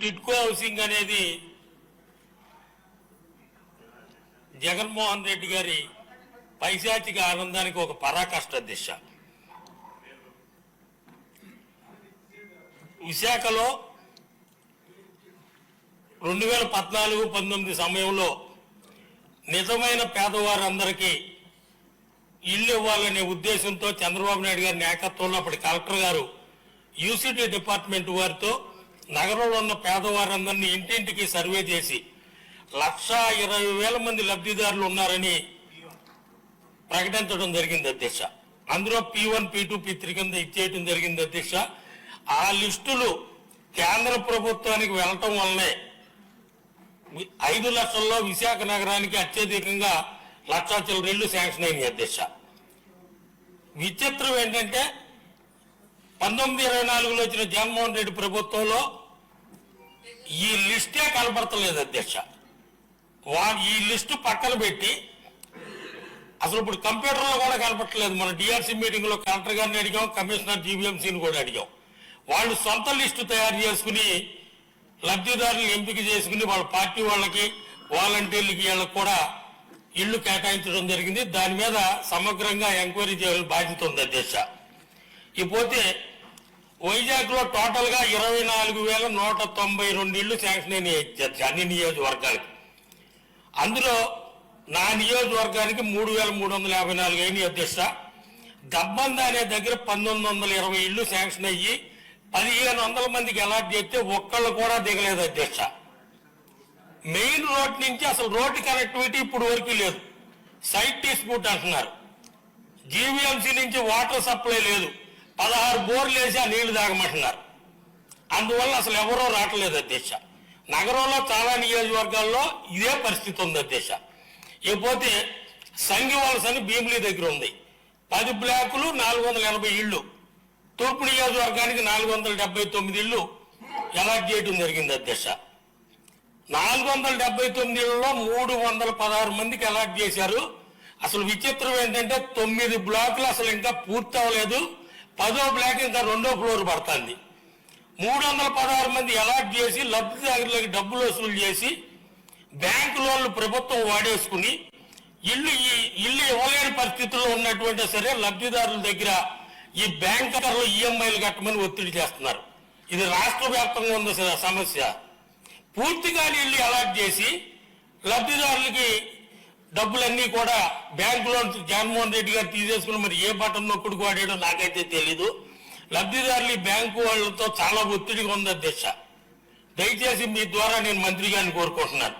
TIDCO housing అనేది జగన్మోహన్ రెడ్డి గారి పైశాచిక ఆనందానికి ఒక పరాకాష్ట దిశ. విశాఖలో రెండు వేల పద్నాలుగు పంతొమ్మిది సమయంలో నిజమైన పేదవారందరికీ ఇల్లు ఇవ్వాలనే ఉద్దేశంతో చంద్రబాబు నాయుడు గారి నాయకత్వంలో అప్పటి కలెక్టర్ గారు యూసిటీ డిపార్ట్మెంట్ వారితో నగరంలో ఉన్న పేదవారందరినీ ఇంటింటికి సర్వే చేసి లక్షా ఇరవై వేల మంది లబ్ధిదారులు ఉన్నారని ప్రకటించడం జరిగింది అధ్యక్ష. అందులో P one P two P three కింద ఇచ్చేయటం జరిగింది అధ్యక్ష. ఆ లిస్టులు కేంద్ర ప్రభుత్వానికి వెళ్ళటం వల్లనే ఐదు లక్షల్లో విశాఖ నగరానికి అత్యధికంగా లక్షా చిల్లరేళ్ళు శాంక్షన్ అయినాయి అధ్యక్ష. విచిత్రం ఏంటంటే పంతొమ్మిది ఇరవై నాలుగులో వచ్చిన జగన్మోహన్ రెడ్డి ప్రభుత్వంలో ఈ లిస్టే కనబడతలేదు అధ్యక్ష. వా ఈ లిస్టు పక్కన పెట్టి అసలు ఇప్పుడు కంప్యూటర్లో కూడా కనపట్టలేదు మన డిఆర్సీ మీటింగ్లో కలెక్టర్ గారిని అడిగాం కమిషనర్ జీవీఎంసీని కూడా అడిగాం. వాళ్ళు సొంత లిస్టు తయారు చేసుకుని లబ్ధిదారులు ఎంపిక చేసుకుని వాళ్ళ పార్టీ వాళ్ళకి వాలంటీర్లకి వీళ్ళకి కూడా ఇళ్ళు కేటాయించడం జరిగింది. దాని మీద సమగ్రంగా ఎంక్వైరీ చేయాలని బాధ్యత ఉంది అధ్యక్ష. ఇకపోతే వైజాగ్లో టోటల్గా ఇరవై నాలుగు వేల నూట తొంభై రెండు ఇళ్ళు శాంక్షన్ అయినాయి అన్ని నియోజకవర్గాలకి. అందులో నా నియోజకవర్గానికి మూడు వేల మూడు వందల యాభై నాలుగు అయిన అధ్యక్ష. గబ్బంద అనే దగ్గర పంతొమ్మిది వందల ఇరవై ఇళ్ళు శాంక్షన్ అయ్యి పదిహేను వందల మందికి అలాట్ చేస్తే ఒక్కళ్ళు కూడా దిగలేదు అధ్యక్ష. మెయిన్ రోడ్ నుంచి అసలు రోడ్డు కనెక్టివిటీ ఇప్పుడు వరకు లేదు. సైట్ డిస్ప్యూట్ అంటున్నారు. జీవీఎంసీ నుంచి వాటర్ సప్లై లేదు. పదహారు బోర్లు వేసి ఆ నీళ్ళు తాగమంటున్నారు. అందువల్ల అసలు ఎవరో రావట్లేదు అధ్యక్ష. నగరంలో చాలా నియోజకవర్గాల్లో ఇదే పరిస్థితి ఉంది అధ్యక్ష. ఇకపోతే సంఘివలస అని భీమిలీ దగ్గర ఉంది. పది బ్లాకులు నాలుగు వందల ఎనభై ఇళ్ళు. తూర్పు నియోజకవర్గానికి నాలుగు వందల డెబ్బై తొమ్మిది ఇళ్ళు ఎలాట్ చేయడం జరిగింది అధ్యక్ష. నాలుగు వందల డెబ్బై తొమ్మిది ఇళ్ళలో మూడు వందల పదహారు మందికి అలాట్ చేశారు. అసలు విచిత్రం ఏంటంటే తొమ్మిది బ్లాకులు అసలు ఇంకా పూర్తి అవ్వలేదు పదో బ్లాక్ ఇంకా రెండో ఫ్లోర్ పడుతుంది. మూడు వందల పదహారు మంది అలాట్ చేసి లబ్ధిదారులకు డబ్బులు వసూలు చేసి బ్యాంకు లోన్లు ప్రభుత్వం వాడేసుకుని ఇల్లు ఇల్లు ఇవ్వలేని పరిస్థితుల్లో ఉన్నటువంటి సరే లబ్ధిదారుల దగ్గర ఈ బ్యాంకర్లు ఈఎంఐలు కట్టమని ఒత్తిడి చేస్తున్నారు. ఇది రాష్ట్ర వ్యాప్తంగా ఉంది సమస్య. పూర్తిగా ఇల్లు అలాట్ చేసి లబ్ధిదారులకి డబ్బులన్నీ కూడా బ్యాంకులో జగన్మోహన్ రెడ్డి గారు తీసేసుకుని మరి ఏ బటన్ నొక్కుడు వాడాడో నాకైతే తెలీదు. లబ్ధిదారులు ఈ బ్యాంకు వాళ్ళతో చాలా ఒత్తిడిగా ఉంది అధ్యక్ష దయచేసి మీ ద్వారా నేను మంత్రి గారిని కోరుకుంటున్నాను.